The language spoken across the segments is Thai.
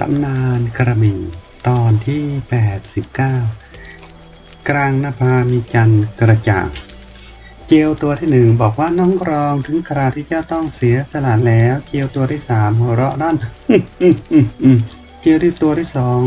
ตำนานกระบี่ตอนที่ 89 กลางนภามีจันกระจ่างเจียวตัวที่หนึ่งบอกว่าน้องรองถึงคราที่เจ้าต้องเสียสละแล้วเจียวตัวที่สามหัวเราะด้านเจียวที่ตัวที่สอง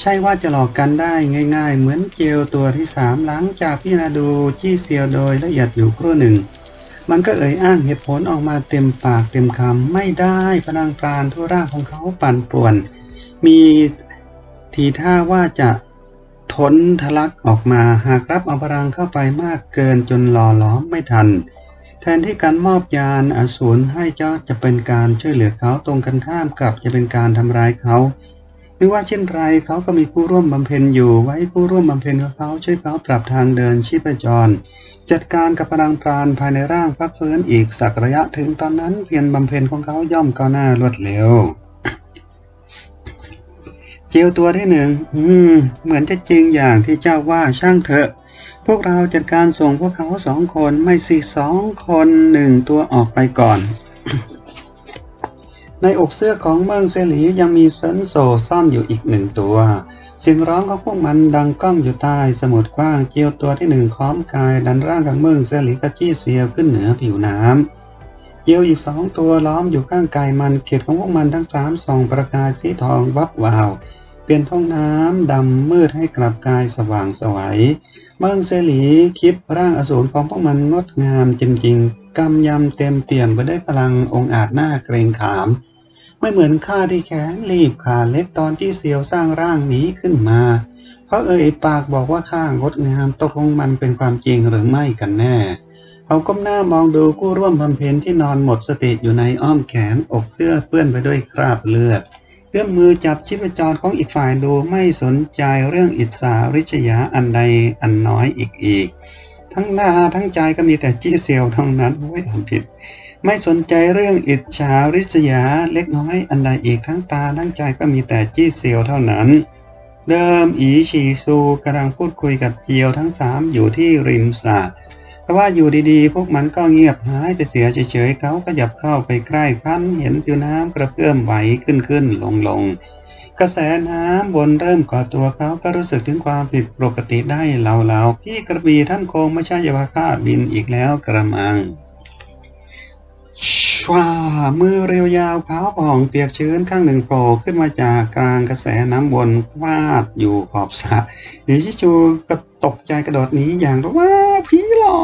ใช่ว่าจะหลอกกันได้ง่าย ๆ เหมือนเจียวตัวที่สามหลังจากพิจารณาดูจี้เซียวโดยละเอียดอยู่ครู่หนึ่ง มันก็เอ่ยอ้างเหตุผลออกมาเต็มปากเต็มคำไม่ได้พลังปราณทั่วร่างของเขาปั่นป่วน มีทีท่าว่าจะทนทะลักออกมาหากรับเอาพลังเข้าไปมากเกินจนหล่อหล้อมไม่ทัน แทนที่การมอบยานอสูรให้เจ้าจะเป็นการช่วยเหลือเขาตรงกันข้ามกลับจะเป็นการทำร้ายเขาไม่ว่าเช่นไรเขาก็มีผู้ร่วมบำเพ็ญอยู่ไว้ผู้ร่วมบำเพ็ญของเขาช่วยเขาปรับทางเดินชีพจร จัดการกับพลังปราณภายในร่างพักเฟื้นอีกสักระยะถึงตอนนั้นเพียรบำเพ็ญของเขาย่อมก้าวหน้ารวดเร็วเจียวตัวที่หนึ่งอืม เหมือนจะจริงอย่างที่เจ้าว่าช่างเถอะ พวกเราจัดการส่งพวกเขาสองคนไม่สิสองคนหนึ่งตัวออกไปก่อน ในอกเสื้อของเมืองเซหลียังมีเซนโซซ่อนอยู่อีกหนึ่งตัว เสียงร้องของพวกมันดังก้องอยู่ใต้สมุดกว้างเจียวตัวที่หนึ่งค้อมกายดันร่างของมืองเซลีกระจี้เสียวขึ้นเหนือผิวน้ำเจียวอีกสองตัวล้อมอยู่ข้างกายมันเขตของพวกมันทั้งสามส่องประกายสีทองวับวาว เปลี่ยนท้องน้ำดำมืดให้กลับกายสว่างสวัยเมืองเซลีคิดร่างอสูรของพวกมันงดงามจริงๆกำยำเต็มเปี่ยมไปได้วยพลังองอาจหน้าเกรงขาม ไม่เหมือนข้าที่แขนรีบขาเล็กตอนที่เซียวสร้างร่างนี้ขึ้นมา เพราะเอ่ยปากบอกว่าข้างดงามตกลงมันเป็นความจริงหรือไม่กันแน่ เขาก้มหน้ามองดูผู้ร่วมบำเพ็ญที่นอนหมดสติอยู่ในอ้อมแขนอกเสื้อเปื้อนไปด้วยคราบเลือดเอื้อมมือจับชีพจรของอีกฝ่ายดูไม่สนใจเรื่องอิสาริษยาอันใดอันน้อยอีกอีก ทั้งหน้าทั้งใจก็มีแต่จี้เซียวเท่านั้นโอ้ยอ่านผิด ไม่สนใจเรื่องอิจฉาริษยาเล็กน้อยอันใดอีกทั้งตาทั้งใจก็มีแต่จี้เซียวเท่านั้น เดิมอีชีซูกำลังพูดคุยกับเจียวทั้งสามอยู่ที่ริมสระแต่ว่าอยู่ดีๆ พวกมันก็เงียบหายไปเสียเฉยๆเขาก็หยับเข้าไปใกล้คันเห็นผิวน้ำกระเพื่อมไหวขึ้นขึ้นลงลงกระแสน้ำบนเริ่มก่อตัวเขาก็รู้สึกถึงความผิดปกติได้เหล่าๆพี่กระบี่ท่านคงไม่ใช่ยาวาค่าบินอีกแล้วกระมัง ชวามือเรียวยาวขาวผ่องเปียกชื้นข้างหนึ่งโผล่ขึ้นมาจากกลางกระแสน้ำวนวาดอยู่ขอบสระนีชิชูก็ตกใจกระโดดหนีอย่างว่าว้าผีหลอ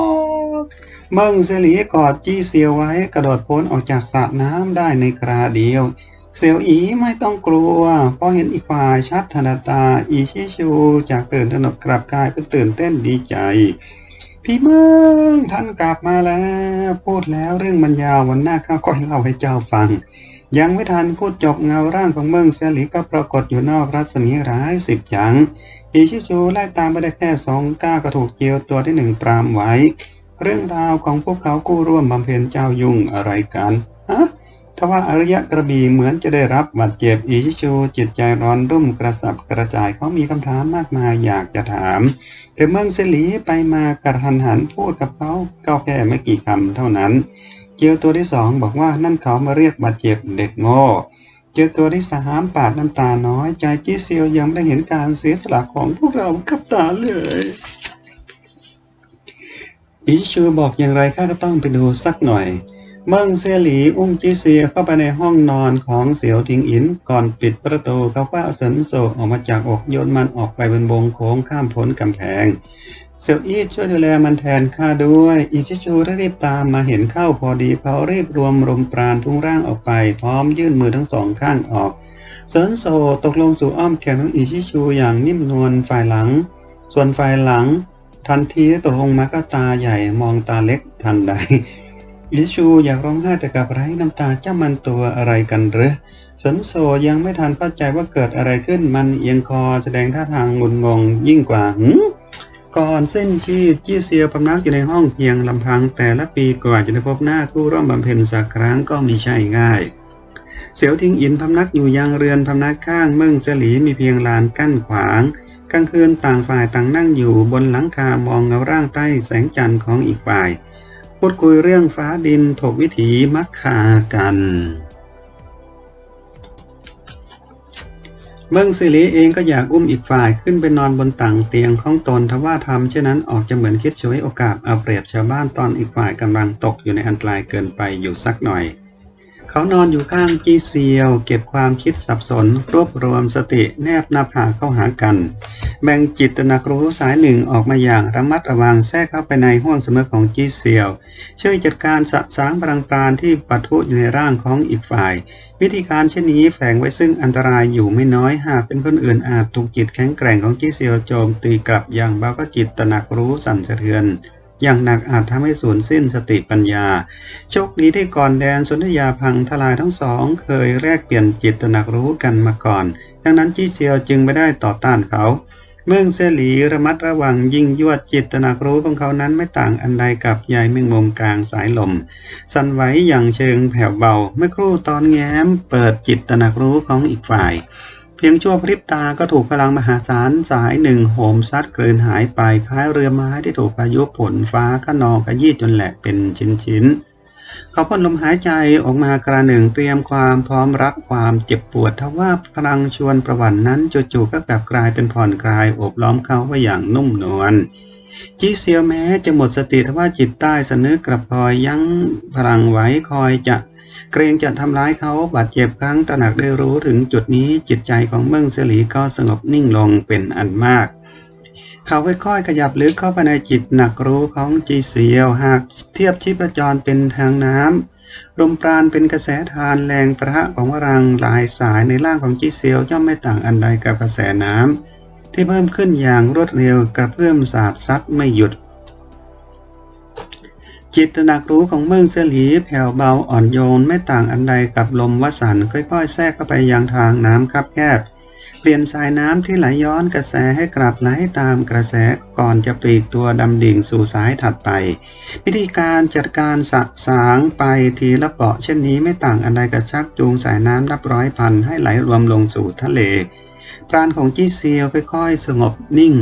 กเมิงเสลีกอดจี้เซียวไว้กระโดดพ้นออกจากสระน้ำได้ในคราเดียวเซียวอีไม่ต้องกลัว เพราะเห็นอีกฝ่ายชัดธนาตา อีชิชูจากตื่นตระหนกกลับกลายเป็นตื่นเต้นดีใจ พี่เมืองท่านกลับมาแล้ว พูดแล้วเรื่องมันยาววันหน้าข้าค่อยเล่าให้เจ้าฟัง ยังไม่ทันพูดจบเงาร่างของเมืองเซลีก็ปรากฏอยู่นอกรัศมีร้ายสิบจังอีชิจูไล่ตามไปได้แค่สองก้าวก็ถูกเจียวตัวที่หนึ่งปรามไว้ เรื่องราวของพวกเขากู้ร่วมบำเพ็ญเจ้ายุ่งอะไรกันฮะ ทว่าอริยะกระบี่เหมือนจะได้รับบาดเจ็บอีชิชูจิตใจร้อนรุ่มกระสับกระจายเขามีคำถามมากมายอยากจะถามแต่เมืองเซลีไปมากระทันหันพูดกับเขาก็แค่ไม่กี่คำเท่านั้น เจียวตัวที่สองบอกว่านั่นเขามาเรียกบาดเจ็บเด็กโง่เจอตัวที่สามปาดน้ำตาน้อยใจจี้เซียวยังไม่ได้เห็นการเสียสละของพวกเรากับตาเลยอีชูบอกอย่างไรข้าก็ต้องไปดูสักหน่อย เมิงเซียหลีอุ้มจี้เซียเข้าไปในห้องนอนของเสียวทิงอิน ก่อนปิดประตูเขาก็เอาเสินโซออกมาจากอกโยนมันออกไปบนบงโค้งข้ามพ้นกำแพงเสี่ยวอี้ช่วยดูแลมันแทนข้าด้วยอีชิชูรีบตามมาเห็นเข้าพอดีเขารีบรวมลมปราณพุ่งร่างออกไป พร้อมยื่นมือทั้งสองข้างออกเซินโซตกลงสู่อ้อมแขนของอีชิชูอย่างนิ่มนวลฝ่ายหลัง ส่วนฝ่ายหลัง ทันทีที่ตกลงมาก็ตาใหญ่มองตาเล็กทันใด อิชูอยากร้องไห้แต่กลับไร้น้ำตาเจ้ามันตัวอะไรกันหรือสนโซยังไม่ทันเข้าใจว่าเกิดอะไรขึ้นมันเอียงคอแสดงท่าทางงุนงงยิ่งกว่าหืก่อนเส้นชีพจี้เซียวพำนักอยู่ในห้องเพียงลำพังแต่ละปีกว่าจะได้พบหน้าคู่ร่วมบำเพ็ญสักครั้งก็มีใช่ง่าย เสียวทิงอินพำนักอยู่ยังเรือนพำนักข้างเมืองเสลีมีเพียงลานกั้นขวางกลางคืนต่างฝ่ายต่างนั่งอยู่บนหลังคามองเงาร่างใต้แสงจันทร์ของอีกฝ่าย พูดคุยเรื่องฟ้าดินถกวิถีมักคากัน เบิ้งสิริเองก็อยากอุ้มอีกฝ่ายขึ้นไปนอนบนต่างเตียงของตนทว่าทำเช่นนั้นออกจะเหมือนคิดช่วยโอกาสเอาเปรียบชาวบ้านตอนอีกฝ่ายกำลังตกอยู่ในอันตรายเกินไปอยู่สักหน่อย เขานอนอยู่ข้างจีเซียว เก็บความคิดสับสน รวบรวมสติแนบหน้าผากเข้าหากัน แบ่งจิตตนักรู้สายหนึ่งออกมาอย่างระมัดระวังแทรกเข้าไปในห้วงเสมอของจีเซียว ช่วยจัดการสะสางพลังปราณที่ปะทุอยู่ในร่างของอีกฝ่าย วิธีการเช่นนี้แฝงไว้ซึ่งอันตรายอยู่ไม่น้อยหากเป็นคนอื่นอาจถูกจิตแข็งแกร่งของจีเซียวโจมตีกลับอย่างเบาก็จิตตนักรู้สั่นสะเทือน อย่างหนักอาจทำให้สูญสิ้นสติปัญญา โชคดีที่ก่อนแดนสนธยาพังทลายทั้งสอง เคยแลกเปลี่ยนจิตตระหนักรู้กันมาก่อน ดังนั้นจี้เซียวจึงไม่ได้ต่อต้านเขา เมืองเซหลีระมัดระวังยิ่งยวดจิตตระหนักรู้ของเขานั้นไม่ต่างอันใดกับใยแมงมุมกลางสายลม สั่นไหวอย่างเชิงแผ่วเบาเมื่อครู่ตอนแง้มเปิดจิตตระหนักรู้ของอีกฝ่าย พียงชั่วพริบตาก็ถูกพลังมหาศาลสายหนึ่งโหมซัดเกลืนหายไปคล้ายเรือไม้ที่ถูกพายุฝนฟ้าขนองขยี้จนแหลกเป็นชิ้นๆเขาพ่นลมหายใจออกมากระหนึ่งเตรียมความพร้อมรับความเจ็บปวดทว่าพลังชวนประวันนั้นจู่ๆก็กลับกลายเป็นผ่อนคลายโอบล้อมเขาไว้อย่างนุ่มนวลจีเซียวแม้จะหมดสติทว่าจิตใต้สนึกกลับคอยยั้งพลังไว้คอยจะ เกรงจะทำร้ายเขาบาดเจ็บครั้งตระหนักได้รู้ถึงจุดนี้จิตใจของเมืองเสลีก็สงบนิ่งลงเป็นอันมาก เขาค่อยๆ ขยับลึกเข้าไปในจิตหนักรู้ของจีเซียวหากเทียบชีพจรเป็นทางน้ำลมปราณเป็นกระแสทานแรงประทะของวรังหลายสายในร่างของจีเซียวย่อมไม่ต่างอันใดกับกระแสน้ำที่เพิ่มขึ้นอย่างรวดเร็วกระเพื่อมสาดซัดไม่หยุด จิตตนักรู้ของเมืองเสลีแผ่วเบาอ่อนโยนไม่ต่างอันใดกับลมวสันค่อยๆ แทรกเข้าไปยังทางน้ำคับแคบ เปลี่ยนสายน้ำที่ไหลย้อนกระแสให้กลับไหลตามกระแสก่อนจะปลีกตัวดำดิ่งสู่สายถัดไป วิธีการจัดการสะสางไปทีละเปาะเช่นนี้ไม่ต่างอันใดกับชักจูงสายน้ำนับร้อยพันให้ไหลรวมลงสู่ทะเล ปราณของจี้เซียวค่อยๆ สงบนิ่ง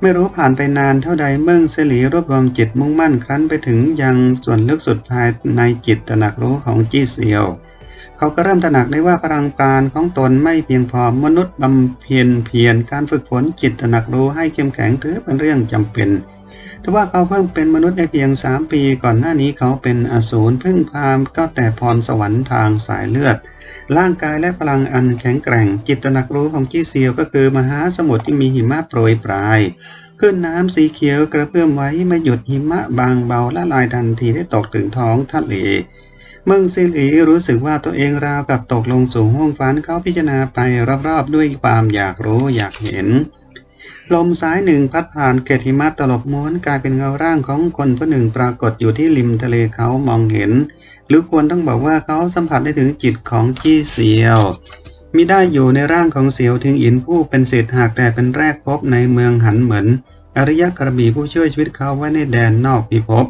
ไม่รู้ผ่านไปนานเท่าใดเมื่อเสลีรวบรวมจิตมุ่งมั่นครั้นไปถึงยังส่วนลึกสุดภายในจิตตระหนักรู้ของจี้เซียว เขาก็เริ่มตระหนักได้ว่าพลังปราณของตนไม่เพียงพอมนุษย์บำเพ็ญเพียรการฝึกฝนจิตตระหนักรู้ให้เข้มแข็งถือเป็นเรื่องจำเป็นแต่ว่าเขาเพิ่งเป็นมนุษย์ได้เพียงสามปีก่อนหน้านี้เขาเป็นอสูรพึ่งพามก็แต่พรสวรรค์ทางสายเลือด ร่างกายและพลังอันแข็งแกร่ง จิตตนักรู้ของจี้เซียวก็คือมหาสมุทรที่มีหิมะโปรยปลาย ขึ้นน้ำสีเขียวกระเพื่อมไว้ไม่หยุดหิมะบางเบาละลายทันทีได้ตกถึงท้องทะเลเมืองซิลีรู้สึกว่าตัวเองราวกับตกลงสู่ห้องฝันเขาพิจารณาไปรอบๆด้วยความอยากรู้อยากเห็น ลมสายหนึ่งพัดผ่านเกล็ดหิมะตลบม้วนกลายเป็นเงาร่างของคนผู้หนึ่งปรากฏอยู่ที่ริมทะเลเขามองเห็น หรือควรต้องบอกว่าเขาสัมผัสได้ถึงจิตของจี้เสียวมิได้อยู่ในร่างของเสียวทิงอินผู้เป็นเศษหากแต่เป็นแรกพบในเมืองหันเหมือน อริยกระบี่ผู้ช่วยชีวิตเขาไว้ในแดนนอกพิภพ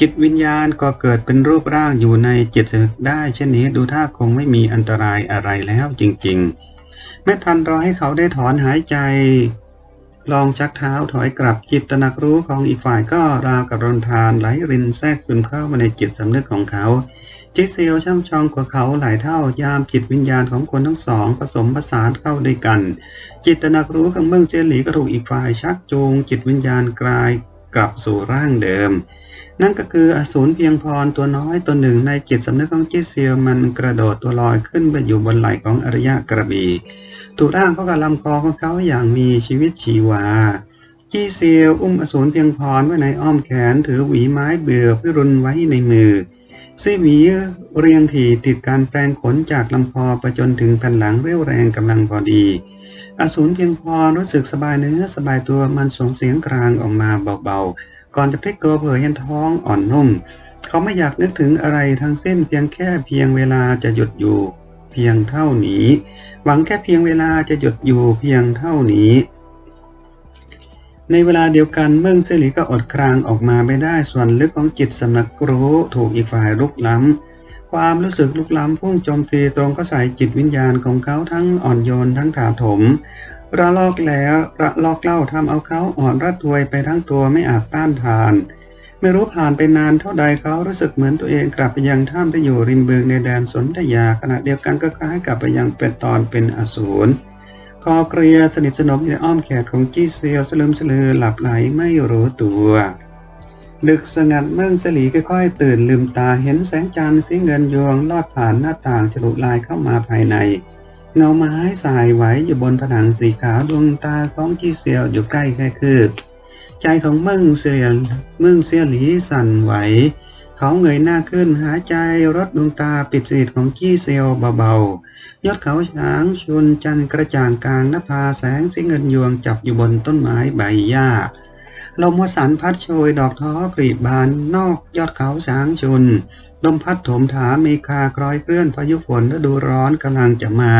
จิตวิญญาณก็เกิดเป็นรูปร่างอยู่ในจิตสึกได้ เช่นนี้ดูท่าคงไม่มีอันตรายอะไรแล้วจริง ๆ แม้ทันรอให้เขาได้ถอนหายใจ ลองชักเท้าถอยกลับจิตตนักรู้ของอีกฝ่ายก็ราวกับรนทานไหลรินแทรกซึมเข้ามาในจิตสำนึกของเขา จิตเซลช่ำชองกว่าเขาหลายเท่ายามจิตวิญญาณของคนทั้งสอง ผสมผสานเข้าด้วยกัน จิตตนักรู้ของเมืองเจยหลีก็ถูกอีกฝ่ายชักจูงจิตวิญญาณกลายกลับสู่ร่างเดิม นั่นก็คืออสูรเพียงพรตัวน้อยตัวหนึ่งในจิตสำนึกของจิเซียวมันกระโดดตัวลอยขึ้นไปอยู่บนไหล่ของอริยะกระบี่ถูกร่างเขากับลำคอของเขาอย่างมีชีวิตชีวาจีเซียวอุ้มอสูรเพียงพรไว้ในอ้อมแขนถือหวีไม้เบื่อพิรุณไว้ในมือซี่หวีเรียงถี่ติดการแปลงขนจากลำคอไปจนถึงแผ่นหลังเรี่ยวแรงกำลังพอดี อสูรเพียงพอรู้สึกสบายเนื้อสบายตัวมันส่งเสียงกลางออกมาเบา ก่อนจะพลิกตัวเผยเห็นท้องอ่อนนุ่ม เขาไม่อยากนึกถึงอะไรทั้งสิ้นเพียงแค่เพียงเวลาจะหยุดอยู่ เพียงเท่านี้ หวังแค่เพียงเวลาจะหยุดอยู่เพียงเท่านี้ ในเวลาเดียวกันเมืองเซลีก็อดครางออกมาไม่ได้ส่วนลึกของจิตสำนักรู้ถูกอีกฝ่ายลุกล้ำ ความรู้สึกลุกล้ำพุ่งโจมตีตรงก็ใส่จิตวิญญาณของเขาทั้งอ่อนโยนทั้งถาถม ระลอกแล้วระลอกเล่าทำเอาเขาอ่อนระทวยไปทั้งตัวไม่อาจต้านทาน ไม่รู้ผ่านไปนานเท่าใดเขารู้สึกเหมือนตัวเองกลับไปยังถ้ำที่อยู่ริมบึงในแดนสนธยาขณะเดียวกันก็คล้ายกลับไปยังเป็นตอนเป็นอสูรคอเกรียสนิทสนมอยู่ในอ้อมแขนของจี้เซียวสลืมสลือหลับไหลไม่รู้ตัวดึกสงัดเมื่อสลีค่อยๆตื่นลืมตาเห็นแสงจันทร์สีเงินยวงลอดผ่านหน้าต่างฉลุลายเข้ามาภายใน เงาไม้สายไหวอยู่บนผนังสีขาวดวงตาของจีเซียวอยู่ใกล้แค่คืบใจของเมืองเซียเมืองเซียหลีสั่นไหว เขาเงยหน้าขึ้นหาใจรถดวงตาปิดสนิทของจี้เซียวเบาๆ ยอดเขาช้างชนจันกระจ่างกลางนภาแสงสีเงินยวงจับอยู่บนต้นไม้ใบหญ้า ลมวสันพัดโชยดอกท้อปรีบานนอกยอดเขาช้างชน ลมพัดโถมถามีคาคล้อยเคลื่อนพายุฝนฤดูร้อนกำลังจะมา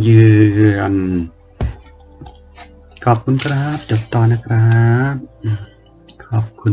เยือน ขอบคุณครับ จบตอนนะครับ ขอบคุณ